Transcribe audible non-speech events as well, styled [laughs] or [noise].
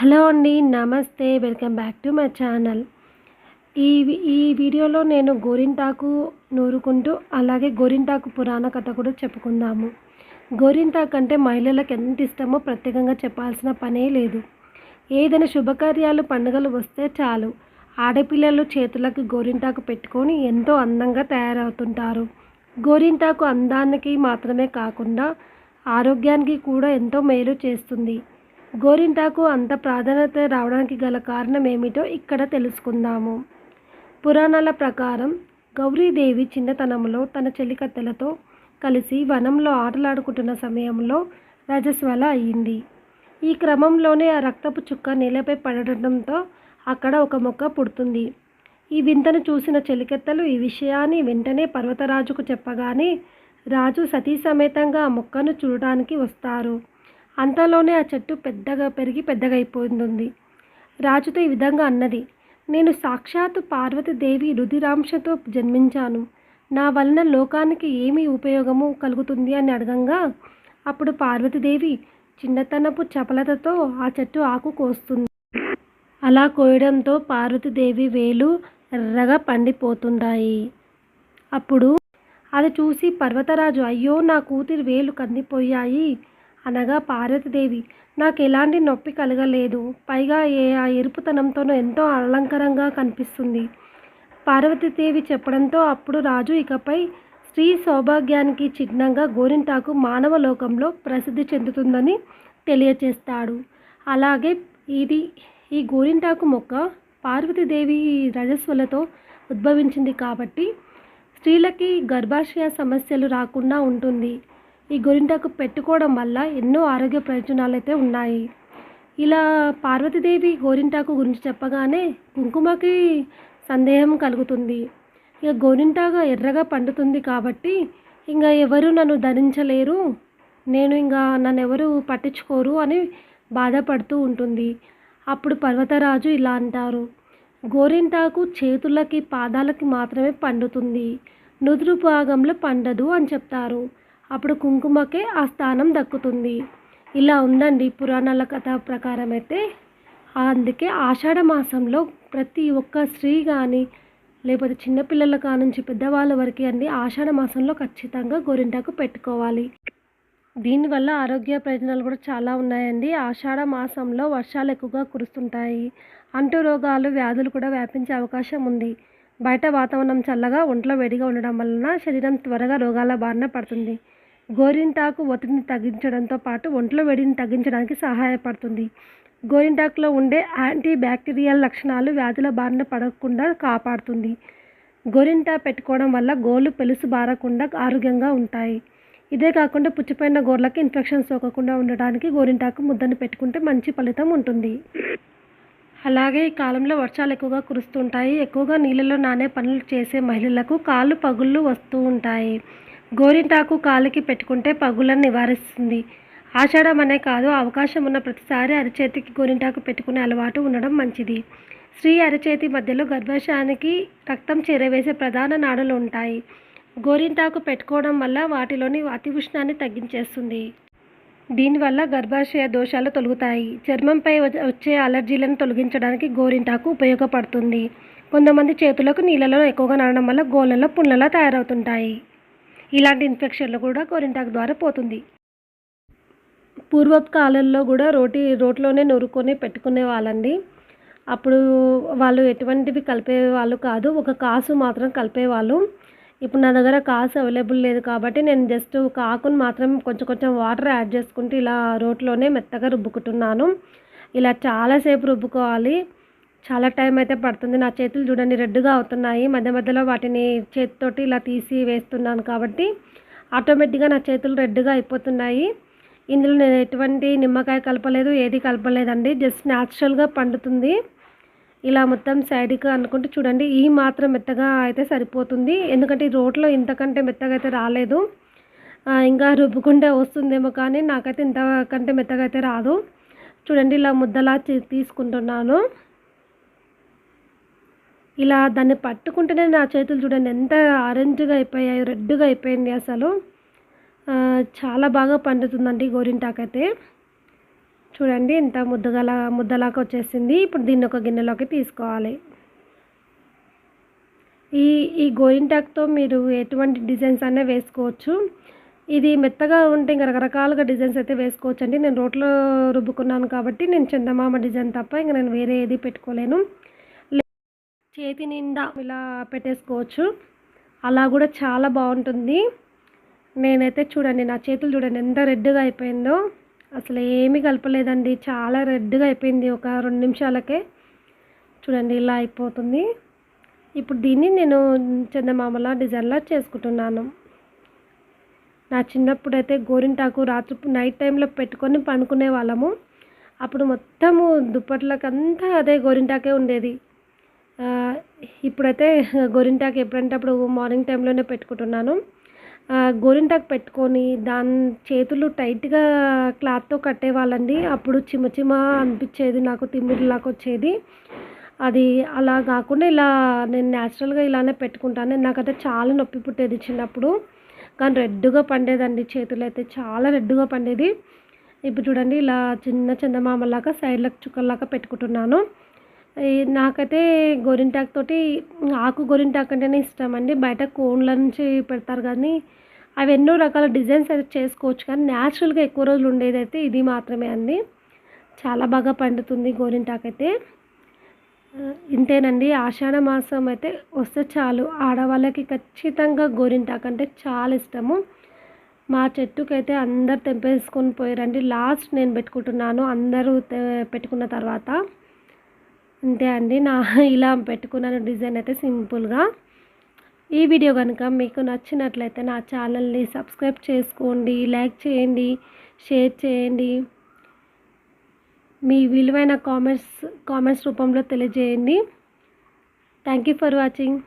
Hello అండి నమస్తే welcome back to my channel. ఈ ఈ వీడియోలో నేను గోరింటాకు నూరుకుంటూ అలాగే గోరింటాకు పురాణ కథ కూడా చెప్పుకుందాము. గోరింటాకు అంటే మహిళలకు ఎంత ఇష్టమో ప్రత్యేకంగా చెప్పాల్సిన పనే లేదు. ఏదైనా శుభకార్యాలు పండుగలు వస్తే చాలు. ఆడపిల్లలు చేతులకు గోరింటాకు పెట్టుకొని ఎంతో అందంగా తయారవుతుంటారు. గోరింటాకు అందానికి మాత్రమే కాకుండా ఆరోగ్యానికి కూడా ఎంతో మేలు చేస్తుంది. గోరింటాకు అంత ప్రాధాన్యత రావడానికి గల కారణం ఏమిటో ఇక్కడ తెలుసుకుందాము. పురాణాల ప్రకారం గౌరీదేవి చిన్నతనంలో తన చెలికత్తెలతో కలిసి వనంలో ఆటలాడుకుంటున్న సమయంలో రజస్వల అయ్యింది ఈ క్రమంలోనే ఆ రక్తపు చుక్క నేలపై పడటంతో అక్కడ ఒక మొక్క పుడుతుంది. ఈ వింతను చూసిన చెలికెత్తలు ఈ విషయాన్ని వెంటనే పర్వతరాజుకు చెప్పగానే రాజు సతీ సమేతంగా ఆ మొక్కను చూడడానికి వస్తారు. అంతలోనే ఆ చెట్టు పెద్దగా పెరిగి పెద్దగా అయిపోతుంది రాజుతో ఈ విధంగా అన్నది నేను సాక్షాత్తు పార్వతీదేవి రుధిరాంశతో జన్మించాను. నా వలన లోకానికి ఏమి ఉపయోగము కలుగుతుంది అని అడగంగా అప్పుడు పార్వతీదేవి చిన్నతనపు చపలతతో ఆ చెట్టు ఆకు కోస్తుంది. అలా కోయడంతో పార్వతీదేవి వేలు ఎర్రగా పండిపోతుంటాయి అప్పుడు అది చూసి పర్వతరాజు అయ్యో నా కూతురి వేలు కందిపోయాయి. అనగా పార్వతీదేవి నాకు ఎలాంటి నొప్పి కలగలేదు. పైగా ఏ ఆ ఎరుపుతనంతోనూ ఎంతో అలంకరంగా కనిపిస్తుంది. పార్వతీదేవి చెప్పడంతో అప్పుడు రాజు ఇకపై స్త్రీ సౌభాగ్యానికి చిహ్నంగా గోరింటాకు మానవ లోకంలో ప్రసిద్ధి చెందుతుందని తెలియచేస్తాడు. అలాగే ఇది ఈ గోరింటాకు మొక్క పార్వతీదేవి రజస్వలతో ఉద్భవించింది కాబట్టి స్త్రీలకి గర్భాశయ సమస్యలు రాకుండా ఉంటుంది. ఈ గోరింటాకు పెట్టుకోవడం వల్ల ఎన్నో ఆరోగ్య ప్రయోజనాలు అయితే ఉన్నాయి. ఇలా పార్వతీదేవి గోరింటాకు గురించి చెప్పగానే కుంకుమకి సందేహం కలుగుతుంది. ఇక గోరింటాగా ఎర్రగా పండుతుంది కాబట్టి ఇంకా ఎవరు నన్ను ధరించలేరు నేను ఇంకా నన్ను ఎవరు పట్టించుకోరు అని బాధపడుతూ ఉంటుంది. అప్పుడు పర్వతరాజు ఇలా అంటారు గోరింటాకు చేతులకి పాదాలకి మాత్రమే పండుతుంది. నుదురు భాగంలో పండదు అని చెప్తారు. అప్పుడు కుంకుమకే ఆ స్థానం దక్కుతుంది. ఇలా ఉందండి పురాణాల కథ ప్రకారం అయితే అందుకే ఆషాఢ మాసంలో ప్రతి ఒక్క స్త్రీ కానీ లేకపోతే చిన్నపిల్లల కానుంచి పెద్దవాళ్ళ వరకు అండి ఆషాఢ మాసంలో ఖచ్చితంగా గోరింటాకు పెట్టుకోవాలి. దీనివల్ల ఆరోగ్య ప్రయోజనాలు కూడా చాలా ఉన్నాయండి. ఆషాఢ మాసంలో వర్షాలు ఎక్కువగా కురుస్తుంటాయి. అంటు రోగాలు వ్యాధులు కూడా వ్యాపించే అవకాశం ఉంది. బయట వాతావరణం చల్లగా ఒంట్లో వేడిగా ఉండడం వలన శరీరం త్వరగా రోగాల బారిన పడుతుంది. గోరింటాకు ఒత్తిడిని తగ్గించడంతో పాటు ఒంట్లో వేడిని తగ్గించడానికి సహాయపడుతుంది. గోరింటాకులో ఉండే యాంటీ బ్యాక్టీరియల్ లక్షణాలు వ్యాధుల బారిన పడకుండా కాపాడుతుంది. గోరింటా పెట్టుకోవడం వల్ల గోళ్ళు పెలుసు బారకుండా ఆరోగ్యంగా ఉంటాయి. ఇదే కాకుండా పుచ్చిపోయిన గోర్లకి ఇన్ఫెక్షన్ సోకకుండా ఉండడానికి గోరింటాకు ముద్దను పెట్టుకుంటే మంచి ఫలితం ఉంటుంది. అలాగే ఈ కాలంలో వర్షాలు ఎక్కువగా కురుస్తుంటాయి. ఎక్కువగా నీళ్ళలో నానే పనులు చేసే మహిళలకు కాళ్ళు పగుళ్ళు వస్తూ ఉంటాయి. గోరింటాకు కాలికి పెట్టుకుంటే పగులను నివారిస్తుంది. ఆషాఢం అనే కాదు అవకాశం ఉన్న ప్రతిసారి అరచేతికి గోరింటాకు పెట్టుకునే అలవాటు ఉండడం మంచిది. స్త్రీ అరచేతి మధ్యలో గర్భాశయానికి రక్తం చేరవేసే ప్రధాన నాడులు ఉంటాయి. గోరింటాకు పెట్టుకోవడం వల్ల వాటిలోని అతి ఉష్ణాన్ని తగ్గించేస్తుంది. దీనివల్ల గర్భాశయ దోషాలు తొలుగుతాయి. చర్మంపై వచ్చే అలర్జీలను తొలగించడానికి గోరింటాకు ఉపయోగపడుతుంది. కొంతమంది చేతులకు నీళ్ళలో ఎక్కువగా నానడం వల్ల గోళ్ళలో పుండ్లలా తయారవుతుంటాయి. ఇలాంటి ఇన్ఫెక్షన్లు కూడా గోరింటాకు ద్వారా పోతుంది. పూర్వపు కాలంలో కూడా రోటి రోట్లోనే నూరుకొని పెట్టుకునే వాళ్ళండి. అప్పుడు వాళ్ళు ఎటువంటివి కలిపే వాళ్ళు కాదు ఒక కాసు మాత్రం కలిపేవాళ్ళు ఇప్పుడు నా దగ్గర కాసు అవైలబుల్ లేదు కాబట్టి నేను జస్ట్ ఒక ఆకును మాత్రం కొంచెం కొంచెం వాటర్ యాడ్ చేసుకుంటూ ఇలా రోట్లోనే మెత్తగా రుబ్బుకుంటున్నాను. ఇలా చాలాసేపు రుబ్బుకోవాలి. చాలా టైం అయితే పడుతుంది. నా చేతులు చూడండి రెడ్గా అవుతున్నాయి. మధ్య మధ్యలో వాటిని చేతితోటి ఇలా తీసి వేస్తున్నాను కాబట్టి ఆటోమేటిక్గా నా చేతులు రెడ్గా అయిపోతున్నాయి. ఇందులో నేను ఎటువంటి నిమ్మకాయ కలపలేదు ఏది కలపలేదండి. జస్ట్ న్యాచురల్గా పండుతుంది. ఇలా మొత్తం సైడ్కి అనుకుంటే చూడండి ఈ మాత్రం మెత్తగా అయితే సరిపోతుంది. ఎందుకంటే ఈ రోట్లో ఇంతకంటే మెత్తగా అయితే రాలేదు. ఇంకా రుబ్బుకుంటే వస్తుందేమో కానీ నాకైతే ఇంతకంటే మెత్తగా అయితే రాదు. చూడండి ఇలా ముద్దలా తీసుకుంటున్నాను. ఇలా దాన్ని పట్టుకుంటేనే నా చేతులు చూడండి ఎంత ఆరెంజ్గా అయిపోయాయి రెడ్గా అయిపోయింది అసలు. చాలా బాగా పండుతుందండి గోరింటాకైతే. అయితే చూడండి ఇంత ముద్దగల ముద్దలాగా వచ్చేసింది. ఇప్పుడు దీన్ని ఒక గిన్నెలోకి తీసుకోవాలి. ఈ ఈ గోరింటాక్తో మీరు ఎటువంటి డిజైన్స్ అనే వేసుకోవచ్చు. ఇది మెత్తగా ఉంటే ఇంకా రకరకాలుగా డిజైన్స్ అయితే వేసుకోవచ్చు అండి నేను రోట్లో రుబ్బుకున్నాను కాబట్టి నేను చందమామ డిజైన్ తప్ప ఇంకా నేను వేరే ఏది పెట్టుకోలేను. చేతి నిండా ఇలా పెట్టేసుకోవచ్చు. అలా కూడా చాలా బాగుంటుంది. నేనైతే చూడండి నా చేతులు చూడండి ఎంత రెడ్గా అయిపోయిందో. అసలు ఏమీ కలపలేదండి. చాలా రెడ్గా అయిపోయింది ఒక రెండు నిమిషాలకే. చూడండి ఇలా అయిపోతుంది. ఇప్పుడు దీన్ని నేను చందమామల డిజైన్లా చేసుకుంటున్నాను. నా చిన్నప్పుడు అయితే గోరింటాకు రాత్రి నైట్ టైంలో పెట్టుకొని పనుకునే వాళ్ళము. అప్పుడు మొత్తము దుప్పట్లకంతా అదే గోరింటాకే ఉండేది. ఇప్పుడైతే గోరింటాకు ఎప్పుడంటే అప్పుడు మార్నింగ్ టైంలోనే పెట్టుకుంటున్నాను. గోరింటాకు పెట్టుకొని దాని చేతులు టైట్గా క్లాత్తో కట్టేవాళ్ళండి. అప్పుడు చిమ చిమ అనిపించేది నాకు తిమ్మిడిలాగా వచ్చేది. అది అలా కాకుండా ఇలా నేను న్యాచురల్గా ఇలానే పెట్టుకుంటాను. నాకైతే చాలా నొప్పి పుట్టేది చిన్నప్పుడు. కానీ రెడ్గా పండేదండి చేతులు అయితే చాలా రెడ్గా పండేది. ఇప్పుడు చూడండి ఇలా చిన్న చందమామలాగా సైడ్లకు చుక్కల్లాగా పెట్టుకుంటున్నాను. నాకైతే గోరింటాకు తోటి ఆకు గోరింటాకు అంటేనే ఇష్టం అండి. బయట కోన్ల నుంచి పెడతారు కానీ అవి ఎన్నో రకాల డిజైన్స్ అయితే చేసుకోవచ్చు కానీ న్యాచురల్గా ఎక్కువ రోజులు ఉండేది అయితే ఇది మాత్రమే అండి. చాలా బాగా పండుతుంది గోరింటాకు అయితే. ఇంతేనండి. ఆషాఢ మాసం అయితే వస్తే చాలు. ఆడవాళ్ళకి ఖచ్చితంగా గోరింటాకు అంటే చాలా ఇష్టము. మా చెట్టుకైతే అందరు తెంపేసుకొని పోయారండి. లాస్ట్ నేను పెట్టుకుంటున్నాను. అందరూ పెట్టుకున్న తర్వాత. అంతే అండి. నా [laughs] ఇలా పెట్టుకున్నాను డిజైన్ అయితే సింపుల్గా. ఈ వీడియో కనుక మీకు నచ్చినట్లయితే నా ఛానల్ని సబ్స్క్రైబ్ చేసుకోండి లైక్ చేయండి షేర్ చేయండి. మీ విలువైన కామెంట్స్ కామెంట్స్ రూపంలో తెలియజేయండి. Thank you for watching.